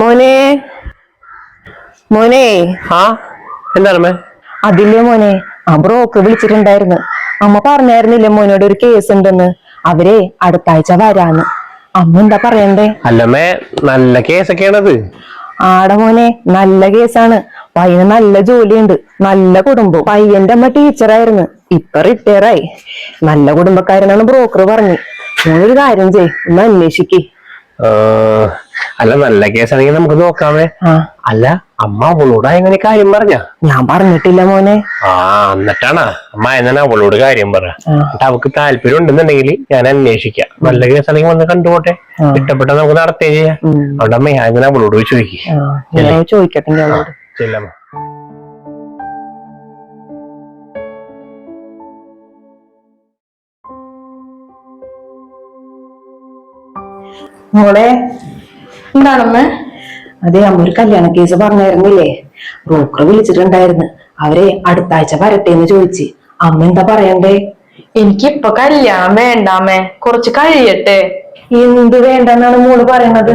മോനെ. മോനെ. ആ എന്താണ് അമ്മേ അതില്ലേ മോനെ ആ വിളിച്ചിട്ടുണ്ടായിരുന്നു. അമ്മ പറഞ്ഞായിരുന്നില്ലേ മോനോട് ഒരു കേസ് ഉണ്ടെന്ന്? അവരെ അടുത്ത ആഴ്ച വരാന്ന്. അമ്മ എന്താ പറയണ്ടേ? അല്ലമ്മേ നല്ല കേസൊക്കെയാണത്. ആടെ മോനെ നല്ല കേസാണ്. പയ്യന് നല്ല ജോലിയുണ്ട് നല്ല കുടുംബം പയ്യന്റെ അമ്മ ടീച്ചറായിരുന്നു ഇപ്പൊ റിട്ടയർ ആയി. നല്ല കുടുംബക്കാരനാണ് ബ്രോക്കർ പറഞ്ഞു. മോനൊരു കാര്യം ചെയ് ഒന്ന് അന്വേഷിക്കേ. അല്ല നല്ല കേസാണെങ്കിൽ നമുക്ക് നോക്കാമേ. അല്ല അമ്മ അവളോട് എങ്ങനെ കാര്യം പറഞ്ഞ? ഞാൻ പറഞ്ഞിട്ടില്ല മോനെ. ആ എന്നിട്ടാണ് അമ്മ എന്നാ അവളോട് കാര്യം പറ. എന്നിട്ട് അവക്ക് താല്പര്യം ഉണ്ടെന്നുണ്ടെങ്കിൽ ഞാൻ അന്വേഷിക്കാം. നല്ല കേസാണെങ്കിൽ വന്ന് കണ്ടുപോട്ടെ. ഇഷ്ടപ്പെട്ട നമുക്ക് നടത്തുകയും ചെയ്യാം. അവിടെ അമ്മ ഞാൻ ഇങ്ങനെ അവളോട് ചോദിക്കും. ചോദിക്കട്ടെ ചെല്ലമ്മ മോളെ എന്താണമ്മേ? അതെ അമ്മ ഒരു കല്യാണ കേസ് പറഞ്ഞായിരുന്നില്ലേ? ബ്രോക്കർ വിളിച്ചിട്ടുണ്ടായിരുന്നു. അവരെ അടുത്ത ആഴ്ച വരട്ടെ എന്ന് ചോദിച്ച്. അമ്മ എന്താ പറയണ്ടേ? എനിക്കിപ്പൊ കല്യാണം വേണ്ടാമേ കുറച്ച് കഴിയട്ടെ. എന്ത് വേണ്ടെന്നാണ് മോൾ പറയണത്?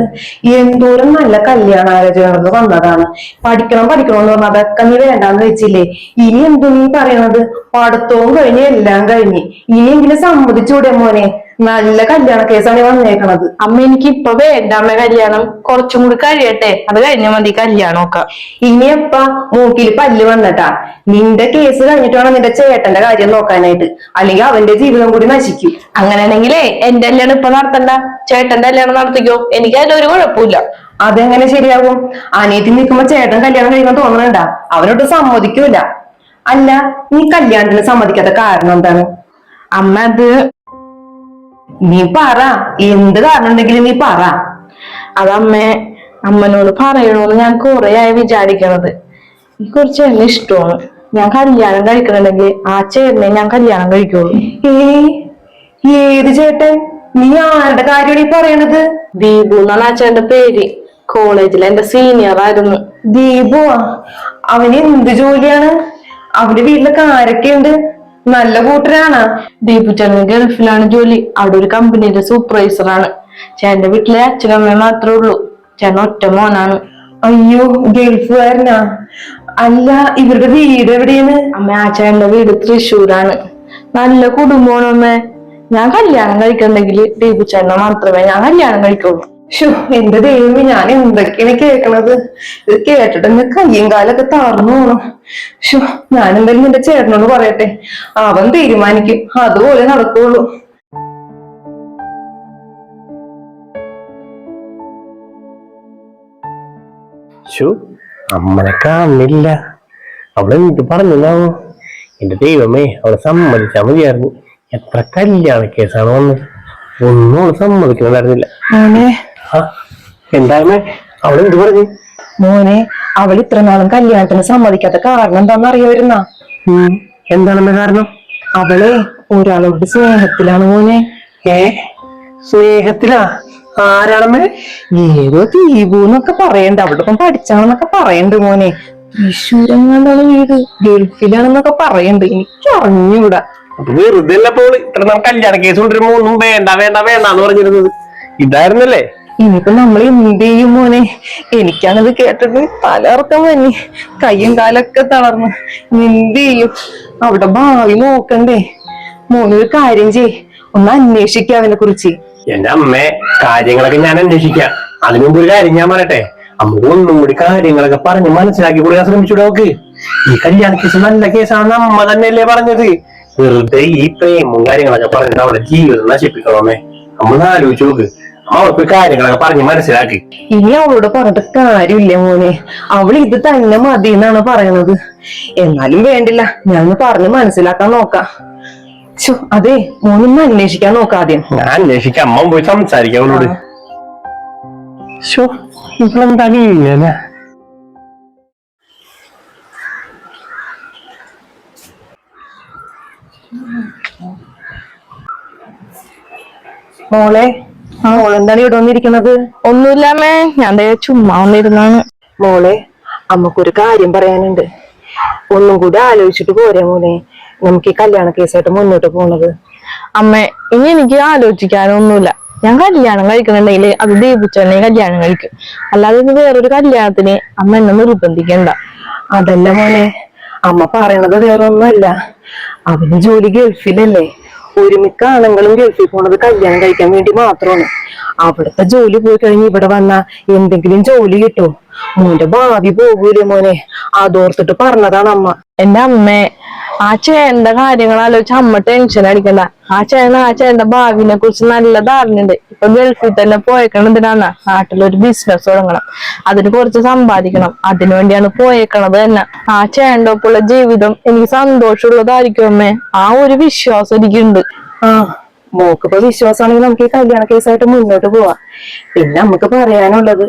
എന്തോരം നല്ല കല്യാണ ആലോചനകൾ വന്നതാണ്. പഠിക്കണം പഠിക്കണം എന്ന് പറഞ്ഞാൽ അതൊക്കെ നീ വേണ്ടാന്ന് വെച്ചില്ലേ? ഇനി എന്തു നീ പറയണത്? പഠിത്തവും കഴിഞ്ഞ് എല്ലാം കഴിഞ്ഞ്. ഇനിയെങ്കിലും സമ്മതിച്ചൂടെ മോനെ? നല്ല കല്യാണ കേസാണ് വന്നേക്കണത്. അമ്മ എനിക്ക് ഇപ്പൊ വേണ്ട അമ്മ കല്യാണം. കുറച്ചും കൂടി കഴിയട്ടെ. അത് കഴിഞ്ഞ മതി കല്യാണമൊക്കെ. ഇനിയപ്പ മൂക്കിൽ പല്ല് വന്നിട്ടാ. നിന്റെ കേസ് കഴിഞ്ഞിട്ട് വേണം നിന്റെ ചേട്ടന്റെ കാര്യം നോക്കാനായിട്ട്. അല്ലെങ്കിൽ അവന്റെ ജീവിതം കൂടി നശിക്കും. അങ്ങനെയാണെങ്കിലേ എന്റെ കല്യാണം ഇപ്പൊ നടത്തണ്ട. ചേട്ടന്റെ കല്യാണം നടത്തിക്കോ. എനിക്ക് ഒരു കുഴപ്പമില്ല. അതെങ്ങനെ ശരിയാകും? അനിയത്തി നിൽക്കുമ്പോ ചേട്ടൻ കല്യാണം കഴിക്കാൻ തോന്നണണ്ട? അവനോട് സമ്മതിക്കൂല. അല്ല നീ കല്യാണത്തിന് സമ്മതിക്കാത്ത കാരണം എന്താണ്? അമ്മ അത് നീ പറ. എന്ത് കാരണം ഉണ്ടെങ്കിലും നീ പറ. അതമ്മേ അമ്മനോട് പറയണോന്ന് ഞാൻ കുറെ ആയി വിചാരിക്കണത്. എനിക്ക് കുറച്ച് എന്നെ ഇഷ്ടമാണ്. ഞാൻ കല്യാണം കഴിക്കണമെങ്കിൽ ആ ചേട്ടനെ ഞാൻ കല്യാണം കഴിക്കുള്ളൂ. ഏ ഏത് ചേട്ടൻ? നീ ആരുടെ കാര്യമാണ് ഈ പറയണത്? ദീപു എന്നാണ് ആ ചേട്ടന്റെ പേര്. കോളേജിൽ എന്റെ സീനിയർ ആയിരുന്നു. ദീപു അവന് എന്ത് ജോലിയാണ്? അവന്റെ വീട്ടിലൊക്കെ ആരൊക്കെയുണ്ട്? നല്ല കൂട്ടരാണ്. ദീപു ചേട്ടൻ ഗൾഫിലാണ് ജോലി. അവിടെ ഒരു കമ്പനിയുടെ സൂപ്പർവൈസർ ആണ്. ചേട്ടന്റെ വീട്ടിലെ അച്ഛനമ്മ മാത്രമേ ഉള്ളൂ. ചേട്ടൻ ഒറ്റ മോനാണ്. അയ്യോ ഗൾഫുകാരനാ അല്ല ഇവരുടെ വീട് എവിടെയാണ്? അമ്മ ആ ചേട്ടന്റെ വീട് തൃശ്ശൂരാണ്. നല്ല കുടുംബമാണ് അമ്മേ? ഞാൻ കല്യാണം കഴിക്കണ്ടെങ്കിൽ ദീപു ചേട്ടനെ മാത്രമേ ഞാൻ കല്യാണം കഴിക്കുള്ളൂ. ഷോ എന്റെ ദൈവമേ ഞാൻ എന്തൊക്കെയാണ് കേൾക്കണത് ഇത് കേട്ടിട്ട് എന്റെ കയ്യും കാലൊക്കെ തറന്നു പോണം. ഷോ ഞാൻ എന്തായാലും നിന്റെ ചേട്ടനോട് പറയട്ടെ. അവൻ തീരുമാനിക്കും. അതുപോലെ നടക്കുള്ളൂ. ശോ അമ്മനെ കാണില്ല അവൾ എന്ത് പറഞ്ഞാവോ എന്റെ ദൈവമേ അവളെ സമ്മതിച്ചാ മതിയായിരുന്നു. എത്ര കല്യാണ കേസാണ് വന്നത്? ഒന്നും അവൾ സമ്മതിക്കുന്നുണ്ടായിരുന്നില്ല മോനെ അവൾ എന്ത് പറഞ്ഞു? മോനെ അവൾ ഇത്രനാളും കല്യാണത്തിന് സമ്മതിക്കാത്ത കാരണം എന്താണെന്ന് അറിയാവുന്ന എന്താണെന്ന കാരണം? അവളെ ഒരാളോട് സ്നേഹത്തിലാണ് മോനെ. ഏ സ്നേഹത്തിലാ? ആരാണമ്മേ ഏതോ തീപൂന്നൊക്കെ പറയണ്ട അവിടെ ഇപ്പം പഠിച്ചാണെന്നൊക്കെ പറയണ്ട് മോനെ. തൃശ്ശൂരെങ്ങാണ്ടാണ് വീട്? ഗൾഫിലാണെന്നൊക്കെ പറയണ്ട്. എനിക്ക് അറിഞ്ഞൂടാ അത് വെറുതെ അല്ല പോൾ ഇത്ര നാൾ കല്യാണ കേസ് കൊണ്ടുവരുമ്പോ ഒന്നും വേണ്ട വേണ്ട വേണ്ട എന്ന് പറഞ്ഞിരുന്നത്. ഇതായിരുന്നല്ലേ? ഇനിയിപ്പോ നമ്മൾ എന്ത് ചെയ്യും മോനെ? എനിക്കാണത് കേട്ടിട്ട് പലർക്കും തന്നെ. കയ്യും കാലൊക്കെ തളർന്നു. എന്ത് ചെയ്യും? അവിടെ ഭാവി നോക്കണ്ടേ. മോനൊരു കാര്യം ചെയ് ഒന്ന് അന്വേഷിക്ക അവനെ കുറിച്ച്. എന്റെ അമ്മേ കാര്യങ്ങളൊക്കെ ഞാൻ അന്വേഷിക്കാം. അതിനു മുമ്പ് ഒരു കാര്യം ഞാൻ പറയട്ടെ. അമ്മ ഒന്നും കൂടി കാര്യങ്ങളൊക്കെ പറഞ്ഞ് മനസ്സിലാക്കി കൊടുക്കാൻ ശ്രമിച്ചൂടെ നോക്ക് ഈ കല്യാണ കേസ് നല്ല കേസാണെന്ന് അമ്മ തന്നെയല്ലേ പറഞ്ഞത്. വെറുതെ ഈ പ്രേമും കാര്യങ്ങളൊക്കെ പറഞ്ഞിട്ട് അവിടെ ജീവിതം നശിപ്പിക്കണമേ നമ്മൾ ആലോചിച്ചു നോക്ക്. അവൾക്ക് കാര്യങ്ങളൊക്കെ പറഞ്ഞ് മനസ്സിലാക്കി. ഇനി അവളോട് പറഞ്ഞിട്ട് കാര്യമില്ല മോനെ. അവൾ ഇത് തന്നെ മതി എന്നാണ് പറയണത്. എന്നാലും വേണ്ടില്ല. ഞാൻ പറഞ്ഞ് മനസ്സിലാക്കാൻ നോക്കാം. അതെ മോനൊന്ന് അന്വേഷിക്കാൻ നോക്കാം ആദ്യം. ഞാൻ അന്വേഷിക്കാം. അമ്മ പോയി സംസാരിക്കാം അവളോട്. ഇവളെന്താണ് ഇങ്ങനെ? മോളെ മോളെന്താണ് ഇവിടെ വന്നിരിക്കുന്നത്? ഒന്നുമില്ലാമേ ഞാൻ ചുമ്മാ വന്നിരുന്നാണ്. മോളെ അമ്മക്കൊരു കാര്യം പറയാനുണ്ട്. ഒന്നും കൂടി ആലോചിച്ചിട്ട് പോരെ മോനെ. നമുക്ക് ഈ കല്യാണ കേസായിട്ട് മുന്നോട്ട് പോണത്. അമ്മ ഇനി എനിക്ക് ആലോചിക്കാനൊന്നുമില്ല. ഞാൻ കല്യാണം കഴിക്കണുണ്ടെങ്കിൽ അത് ദീപിച്ചെന്നെ കല്യാണം കഴിക്കും. അല്ലാതെ ഇനി വേറൊരു കല്യാണത്തിന് അമ്മ എന്നെ നിർബന്ധിക്കണ്ട. അതല്ല മോനെ അമ്മ പറയണത് വേറെ ഒന്നുമല്ല അവന് ജോലി ഗൾഫിലല്ലേ. ഒരുമിക്ക ആണുങ്ങളും ഗൾഫിൽ പോണത് കല്യാണം കഴിക്കാൻ വേണ്ടി മാത്രമാണ്. അവിടുത്തെ ജോലി പോയി കഴിഞ്ഞ് ഇവിടെ വന്ന എന്തെങ്കിലും ജോലി കിട്ടുമോ മോന്റെ ഭാവി പോകൂലേ മോനെ. അതോർത്തിട്ട് പറഞ്ഞതാണ് അമ്മ. എന്റെ അമ്മേ ആ ചേട്ടന്റെ കാര്യങ്ങൾ ആലോചിച്ച് അമ്മ ടെൻഷൻ അടിക്കണ്ട. ആ ചേട്ടൻ ആ ചേട്ടന്റെ ഭാവിനെ കുറിച്ച് നല്ല ധാരണയുണ്ട് ഇപ്പൊ ഗൾഫിൽ തന്നെ പോയേക്കണം എന്തിനാണ്? നാട്ടിലൊരു ബിസിനസ് തുടങ്ങണം. അതിന് കുറച്ച് സമ്പാദിക്കണം. അതിനു വേണ്ടിയാണ് പോയേക്കണത് തന്നെ. ആ ചേട്ടന്റെ ഒപ്പമുള്ള ജീവിതം എനിക്ക് സന്തോഷമുള്ളതായിരിക്കും അമ്മേ. ആ ഒരു വിശ്വാസം എനിക്കുണ്ട്. ആ മോക്കിപ്പോ വിശ്വാസമാണെങ്കിൽ നമുക്ക് ഈ കല്യാണ കേസായിട്ട് മുന്നോട്ട് പോവാം. പിന്നെ നമുക്ക് പറയാനുള്ളത്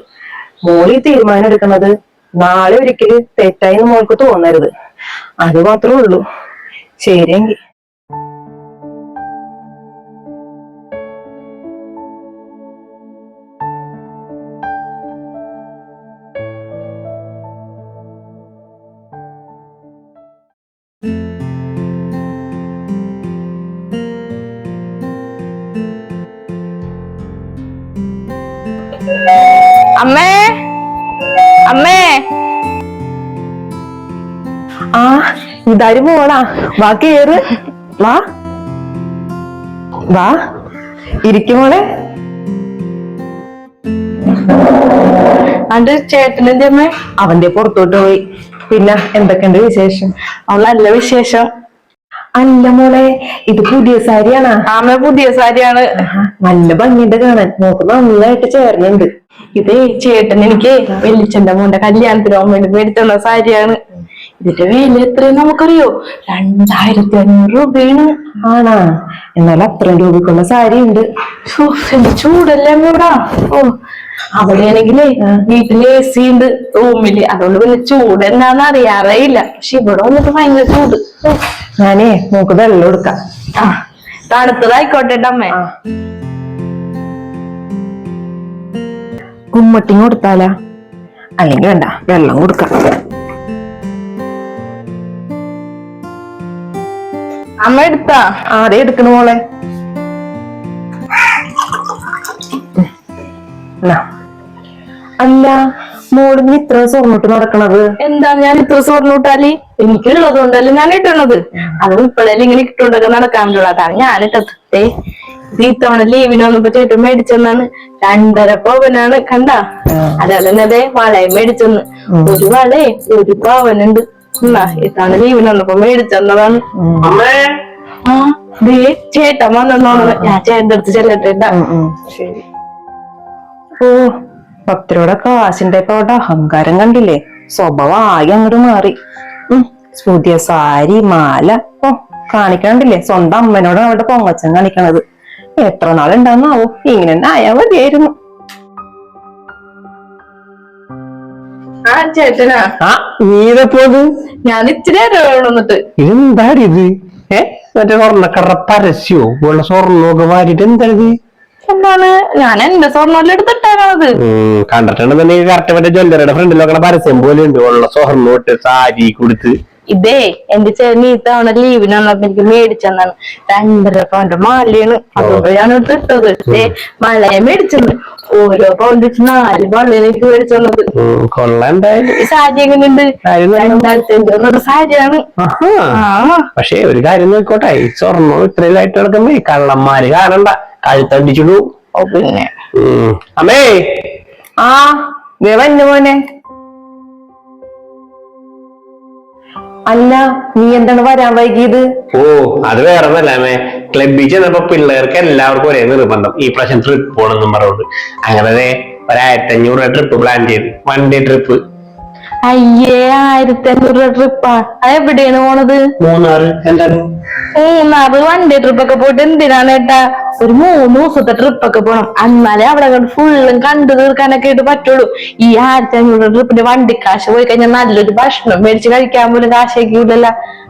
മോളി തീരുമാനം എടുക്കുന്നത് നാളെ ഒരിക്കൽ തെറ്റായി മോൾക്ക് തോന്നരുത്. അത് മാത്രമേ ഉള്ളൂ. ശരിയെങ്കിൽ അമ്മേ! ഇതാരും പോടാ വാ കേറ്. വാ. വാ. ഇരിക്കുമോളെ അവന്റെ അന്റെ ചേട്ടനെന്റെ അമ്മ അവന്റെ പുറത്തോട്ട് പോയി. പിന്നെ എന്തൊക്കെയുണ്ട് വിശേഷം? അവൾ നല്ല വിശേഷം. അല്ല മോളെ ഇത് പുതിയ സാരിയാണ്. ആമ പുതിയ സാരിയാണ്. നല്ല ഭംഗിയുണ്ട് കാണാൻ. നോക്ക് നന്നായിട്ട് ചേർന്നുണ്ട്. ഇത് ചേട്ടൻ എനിക്ക് വെല്ലിച്ചന്റെ മോന്റെ കല്യാണത്തിന് വേണ്ടി മേടിച്ചുള്ള സാരിയാണ്. ഇതിന്റെ വില എത്രയെന്ന് നമുക്കറിയോ? രണ്ടായിരത്തി അഞ്ഞൂറ് രൂപയാണ്. ആണാ. എന്നാൽ അത്രയും രൂപക്കുള്ള സാരി ഉണ്ട് എന്ത് ചൂടല്ലേ അമ്മൂടാ. ഓ അവിടെയാണെങ്കിലേ വീട്ടിൽ എ സി ഉണ്ട് റൂമിൽ. അതുകൊണ്ട് പിന്നെ ചൂട് എന്താന്ന് അറിയാറേയില്ല. പക്ഷെ ഇവിടെ വന്നിട്ട് ഭയങ്കര ചൂട്. ഞാനേ നമുക്ക് വെള്ളം എടുക്കാം തണുത്തതായിക്കോട്ടെ ട്ടോ അമ്മേ. കുമ്മട്ടിങ് കൊടുത്താലാ? അല്ലെങ്കിൽ വേണ്ട വെള്ളം കൊടുക്കാം. അമ്മ എടുത്താ? ആരെ എടുക്കണ മോളെ. അല്ല മോൾ നീ ഇത്ര സ്വർണിട്ട് നടക്കണത്? എന്താ ഞാൻ ഇത്ര സ്വർണ ഇട്ടാൽ എനിക്കുള്ളത് കൊണ്ടല്ലേ ഞാൻ ഇട്ടണത്? അത് ഇപ്പോഴല്ലേ ഇങ്ങനെ ഇട്ടുകൊണ്ടൊക്കെ നടക്കാൻ പറ്റുള്ളൂ അതാണ് ഞാൻ ഇട്ടത് ഈ തവണ ലീവിന് വന്നപ്പോ ചേട്ടൻ മേടിച്ചെന്നാണ്. രണ്ടര പവനാണ്. കണ്ട? അതേപോലെ തന്നെ അതെ വളയും മേടിച്ചെന്ന്. ഒരു വളേ ഒരു പവനുണ്ട്. ചേട്ടൻ ഞാൻ ചേട്ടന്റെ അടുത്ത് ഓ ഭക്തരോടെ കാശിന്റെ ഇപ്പൊ അവിടെ അഹങ്കാരം കണ്ടില്ലേ? സ്വഭാവം ആകെ അങ്ങോട്ട് മാറി. ഉം, പുതിയ സാരി മാല ഓ കാണിക്കണ്ടില്ലേ സ്വന്തം അമ്മനോട് അവിടെ പൊങ്ങച്ചൻ കാണിക്കണത്. എത്ര നാളുണ്ടാവുന്നാവോ? ഇങ്ങനെ തന്നെ ആയാ മതിയായിരുന്നു. ആ ചേട്ടനാ. ആ നീതപ്പോ ഞാൻ ഇച്ചിരി നേരം വന്നിട്ട് ഇതെന്താടി ഇത്? ഏ മറ്റേ സ്വർണക്കറ പരസ്യോ? ഉള്ള സ്വർണമൊക്കെ വാരിട്ട് എന്താണിത്? എന്താണ്? ഞാൻ എന്റെ സ്വർണം എടുത്തിട്ടാണത് ഉം, കണ്ടിട്ടുണ്ടെന്നുണ്ടെങ്കിൽ കറക്റ്റ് മറ്റേ ജ്വല്ലറിയുടെ ഫ്രണ്ടിലൊക്കെ പരസ്യം പോലെ ഉണ്ട് ഉള്ള സ്വർണോട്ട് സാരി കൊടുത്ത് ഇതേ എന്റെ ചേട്ടൻ ഈ തവണ ലീവിന് വന്നപ്പോ എനിക്ക് മേടിച്ചെന്നാണ്. രണ്ടര പൗണ്ട് മാലയാണ്. അതുകൊണ്ട് ഞാൻ ഇട്ടത്. ദേ വളയെ മേടിച്ചെന്ന്. ഓരോ പൗണ്ട് വെച്ച് നാല് വളയാണ് എനിക്ക് എന്തായാലും. ഈ സാരി എങ്ങനെയുണ്ട്? രണ്ടായിരത്തി അഞ്ഞൂറ് സാരിയാണ്. പക്ഷേ ഒരു കാര്യം നോക്കോട്ടെ. ഈ സ്വർണം ഇത്രയിലായിട്ട് നടക്കുമ്പോ ഈ കള്ളന്മാര് കാണണ്ട. കഴുത്തടിച്ചിടൂ. ഓ പിന്നെ. അമ്മേ. ആ ദേ വന്നു മോനെ. അല്ല നീ എന്താണ് വരാൻ വൈകിയത്? ഓ അത് വേറെ അമ്മേ. ക്ലബിൽ ചെന്നപ്പോ പിള്ളേർക്ക് എല്ലാവർക്കും ഒരേ നിർബന്ധം. ഈ പ്രാവശ്യം ട്രിപ്പ് പോകണമെന്നും പറഞ്ഞുകൊണ്ട്. അങ്ങനെ ഒരായിരത്തി അഞ്ഞൂറ് ട്രിപ്പ് പ്ലാൻ ചെയ്തു. വൺ ഡേ ട്രിപ്പ് അയ്യേ ആയിരത്തി അഞ്ഞൂറ് ട്രിപ്പാ അത് എവിടെയാണ് പോണത്? മൂന്നാറ്. എന്താണ് മൂന്നാറ് വൺ ഡേ ട്രിപ്പ് ഒക്കെ പോയിട്ട് എന്തിനാണ് ഏട്ടാ? ഒരു മൂന്ന് ദിവസത്തെ ട്രിപ്പൊക്കെ പോണം. എന്നാലേ അവിടെ ഫുള്ളും കണ്ടു തീർക്കാനൊക്കെ ആയിട്ട് പറ്റുള്ളൂ. ഈ ആയിരത്തി അഞ്ഞൂറ് ട്രിപ്പിന്റെ വണ്ടി കാശ് പോയി കഴിഞ്ഞാൽ നല്ലൊരു ഭക്ഷണം മേടിച്ച് കഴിക്കാൻ പോലും കാശേക്കൂലല്ല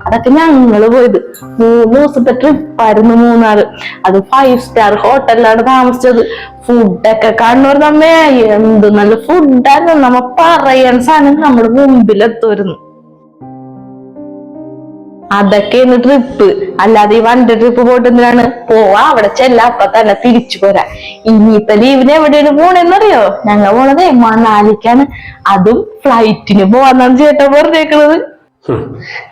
അതൊക്കെ ഞങ്ങൾ പോയത്. മൂന്ന് ദിവസത്തെ ട്രിപ്പായിരുന്നു മൂന്നാറ്. അത് ഫൈവ് സ്റ്റാർ ഹോട്ടലിലാണ് താമസിച്ചത്. ഫുഡൊക്കെ കണ്ണൂർ നമ്മെ എന്ത് നല്ല ഫുഡായിരുന്നു നമ്മ പറയാൻ സാധനം നമ്മുടെ മുമ്പിലെത്തുമായിരുന്നു. അതൊക്കെയാണ് ട്രിപ്പ് അല്ലാതെ ഈ വണ്ടി ട്രിപ്പ് പോയിട്ട് എന്തിനാണ്? പോവാ അവിടെ ചെല്ല അപ്പൊ തന്നെ തിരിച്ചു പോരാ. ഇനിയിപ്പൊ ലീവിന് എവിടെയാണ് പോണെന്നറിയോ? ഞങ്ങൾ പോണതേ മണാലിക്കാണ്. അതും ഫ്ലൈറ്റിന് പോവാന്നാണ് ചേട്ടൻ പറഞ്ഞേക്കണത്.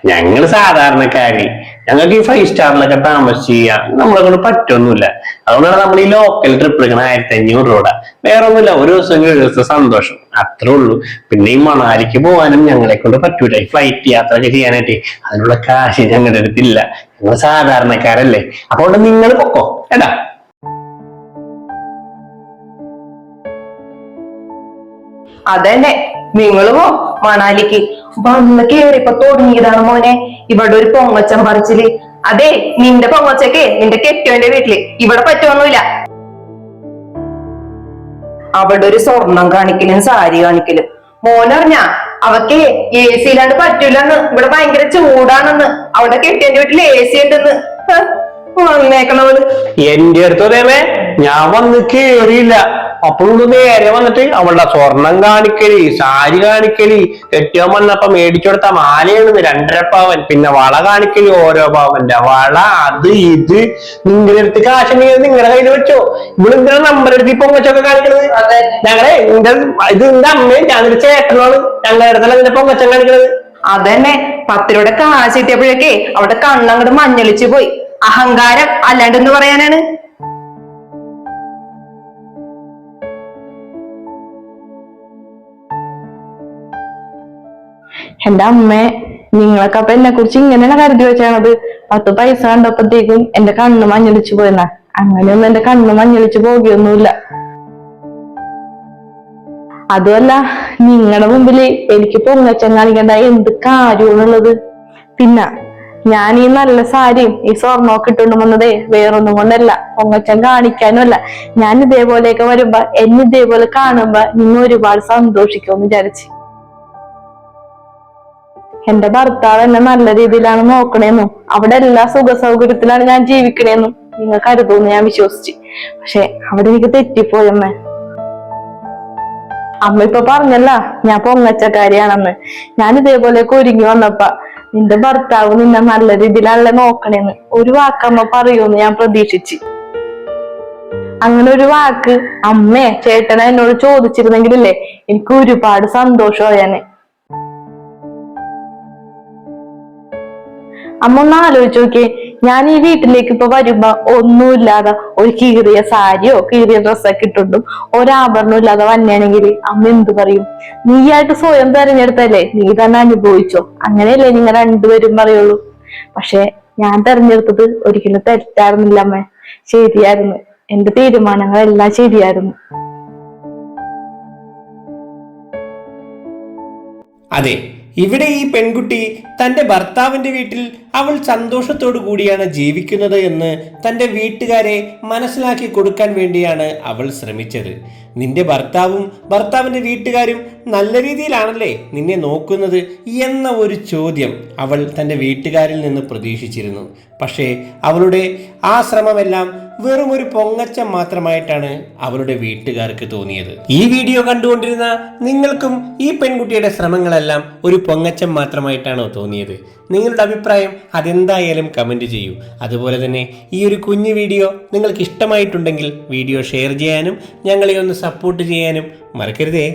ഞങ്ങൾ സാധാരണക്കാര്. ഞങ്ങൾക്ക് ഈ ഫൈവ് സ്റ്റാറിലൊക്കെ താമസിച്ച് ചെയ്യാം നമ്മളെ കൊണ്ട് പറ്റൊന്നുമില്ല. അതുകൊണ്ടാണ് നമ്മൾ ഈ ലോക്കൽ ട്രിപ്പ് എടുക്കണ ആയിരത്തി അഞ്ഞൂറ് രൂപ വേറെ ഒന്നുമില്ല ഒരു ദിവസം ദിവസം സന്തോഷം. അത്രേ ഉള്ളൂ. പിന്നെ ഈ മണാലിക്ക് പോകാനും ഞങ്ങളെ കൊണ്ട് പറ്റൂല. ഈ ഫ്ലൈറ്റ് യാത്രയൊക്കെ ചെയ്യാനായിട്ട് അതിനുള്ള കാശ് ഞങ്ങളുടെ അടുത്തില്ല ഞങ്ങൾ സാധാരണക്കാരല്ലേ. അതുകൊണ്ട് നിങ്ങൾ പൊക്കോ. എന്താ അതന്നെ. നിങ്ങൾ പോ മണാലിക്ക്. വന്ന് കേറിയപ്പോ തുടങ്ങിയതാണ് മോനെ. ഇവിടെ ഒരു പൊങ്ങച്ചൻ പറിച്ചിൽ. അതെ നിന്റെ പൊങ്ങച്ചൊക്കെ നിന്റെ കെട്ടിയോന്റെ വീട്ടിൽ. ഇവിടെ പറ്റുമൊന്നുമില്ല അവിടെ ഒരു സ്വർണം കാണിക്കലും സാരി കാണിക്കലും. മോനറിഞ്ഞ അവക്ക് എ സി ഇല്ലാണ്ട് പറ്റൂലെന്ന്. ഇവിടെ ഭയങ്കര ചൂടാണെന്ന്. അവിടെ കെട്ടിയന്റെ വീട്ടിൽ എ സി ഉണ്ടെന്ന് വന്നേക്കണവൾ. എന്റെ അടുത്തോ ഞാൻ വന്ന് കേറിയില്ല. അപ്പോഴും നേരെ വന്നിട്ട് അവളുടെ സ്വർണം കാണിക്കൽ സാരി കാണിക്കൽ ഏറ്റവും വന്നപ്പോ മേടിച്ചു കൊടുത്ത മാലയാണ് രണ്ടര പാവൻ പിന്നെ വള കാണിക്കൽ ഓരോ പാവന്റെ വള അത് ഇത്. നിങ്ങളുടെ അടുത്ത് കാശുണ്ടെങ്കിൽ നിങ്ങളുടെ കയ്യിൽ വെച്ചോ. ഇവിടെ എന്തിനാ നമ്പർ എടുത്ത് ഇപ്പൊ പൊങ്ങച്ചൊക്കെ കാണിക്കണത്? ഞങ്ങളെ ഇത് എന്റെ അമ്മയും ഞങ്ങളുടെ ചേട്ടനാണ് ഞങ്ങളുടെ അടുത്തല്ല നിന്റെ പൊങ്ങച്ചം കാണിക്കണത്? അതന്നെ. പത്തിലൂടെ കാശ് എത്തിയപ്പോഴൊക്കെ അവിടെ കണ്ണങ്ങട് മഞ്ഞളിച്ചു പോയി. അഹങ്കാരം അല്ലാണ്ട് എന്ന് പറയാനാണ്? എന്റെ അമ്മേ നിങ്ങളൊക്കെ അപ്പൊ എന്നെ കുറിച്ച് ഇങ്ങനെയാണ് കരുതി വെച്ചാണത്. പത്ത് പൈസ കണ്ടപ്പോഴത്തേക്കും എന്റെ കണ്ണ് മഞ്ഞളിച്ചു പോയെന്ന. അങ്ങനെയൊന്നും എന്റെ കണ്ണ് മഞ്ഞളിച്ചു പോകുകയൊന്നുമില്ല അതുമല്ല നിങ്ങളുടെ മുമ്പിൽ എനിക്ക് പൊങ്ങച്ചം കാണിക്കേണ്ട എന്ത് കാര്യമാണുള്ളത്? പിന്നെ ഞാൻ ഈ നല്ല സാരിയും ഈ സ്വർണമൊക്കെ ഇട്ടുകൊണ്ട് വന്നതേ വേറൊന്നും കൊണ്ടല്ല. പൊങ്ങച്ചം കാണിക്കാനും അല്ല ഞാൻ ഇതേപോലെയൊക്കെ വരുമ്പോ എന്നെ ഇതേപോലെ കാണുമ്പോ നിങ്ങൾ ഒരുപാട് സന്തോഷിക്കുമെന്ന് വിചാരിച്ചു. എന്റെ ഭർത്താവ് എന്നെ നല്ല രീതിയിലാണ് നോക്കണേന്നും. അവിടെ എല്ലാ സുഖ സൗകര്യത്തിലാണ് ഞാൻ ജീവിക്കണേന്നും. നിങ്ങൾ കരുതുമെന്ന് ഞാൻ വിശ്വസിച്ചു. പക്ഷെ അവിടെ എനിക്ക് തെറ്റിപ്പോയമ്മേ. അമ്മ ഇപ്പൊ പറഞ്ഞല്ല ഞാൻ പൊങ്ങച്ചക്കാരിയാണെന്ന്. ഞാൻ ഇതേപോലെ ഒരുങ്ങി വന്നപ്പ നിന്റെ ഭർത്താവ് നിന്നെ നല്ല രീതിയിലല്ല നോക്കണേന്ന്. ഒരു വാക്കമ്മ പറയൂന്ന് ഞാൻ പ്രതീക്ഷിച്ചു. അങ്ങനെ ഒരു വാക്ക് അമ്മേ ചേട്ടനെ എന്നോട് ചോദിച്ചിരുന്നെങ്കിലല്ലേ എനിക്ക് ഒരുപാട് സന്തോഷമായേനെ അമ്മ ഒന്ന് ആലോചിച്ച് നോക്കിയേ. ഞാൻ ഈ വീട്ടിലേക്ക് ഇപ്പൊ വരുമ്പോ ഒന്നുമില്ലാതെ ഒരു കീറിയ സാരിയോ കീറിയ ഡ്രസ്സൊക്കെ ഇട്ടുണ്ടും ഒരാഭരണം ഇല്ലാതെ വന്നെയാണെങ്കിൽ അമ്മ എന്ത് പറയും? നീയായിട്ട് സ്വയം തെരഞ്ഞെടുത്തല്ലേ നീ തന്നെ അനുഭവിച്ചോ. അങ്ങനെയല്ലേ നിങ്ങൾ രണ്ടുപേരും പറയുള്ളൂ. പക്ഷെ ഞാൻ തെരഞ്ഞെടുത്തത് ഒരിക്കലും തെറ്റായിരുന്നില്ല അമ്മ. ശരിയായിരുന്നു. എന്റെ തീരുമാനങ്ങളെല്ലാം ശരിയായിരുന്നു. അതെ ഇവിടെ ഈ പെൺകുട്ടി തന്റെ ഭർത്താവിന്റെ വീട്ടിൽ അവൾ സന്തോഷത്തോടു കൂടിയാണ് ജീവിക്കുന്നത് എന്ന് തന്റെ വീട്ടുകാരെ മനസ്സിലാക്കി കൊടുക്കാൻ വേണ്ടിയാണ് അവൾ ശ്രമിച്ചത്. നിന്റെ ഭർത്താവും ഭർത്താവിന്റെ വീട്ടുകാരും നല്ല രീതിയിലാണല്ലേ നിന്നെ നോക്കുന്നത് എന്ന ഒരു ചോദ്യം അവൾ തന്റെ വീട്ടുകാരിൽ നിന്ന് പ്രതീക്ഷിച്ചിരുന്നു. പക്ഷേ അവളുടെ ആ ശ്രമമെല്ലാം വെറും ഒരു പൊങ്ങച്ചം മാത്രമായിട്ടാണ് അവളുടെ വീട്ടുകാർക്ക് തോന്നിയത്. ഈ വീഡിയോ കണ്ടുകൊണ്ടിരുന്ന നിങ്ങൾക്കും ഈ പെൺകുട്ടിയുടെ ശ്രമങ്ങളെല്ലാം ഒരു പൊങ്ങച്ചം മാത്രമായിട്ടാണോ തോന്നിയത്? നിങ്ങളുടെ അഭിപ്രായം അതെന്തായാലും കമന്റ് ചെയ്യൂ. അതുപോലെ തന്നെ ഈ ഒരു കുഞ്ഞു വീഡിയോ നിങ്ങൾക്ക് ഇഷ്ടമായിട്ടുണ്ടെങ്കിൽ വീഡിയോ ഷെയർ ചെയ്യാനും ഞങ്ങളെ ഒന്ന് സപ്പോർട്ട് ചെയ്യാനും മറക്കരുതേ.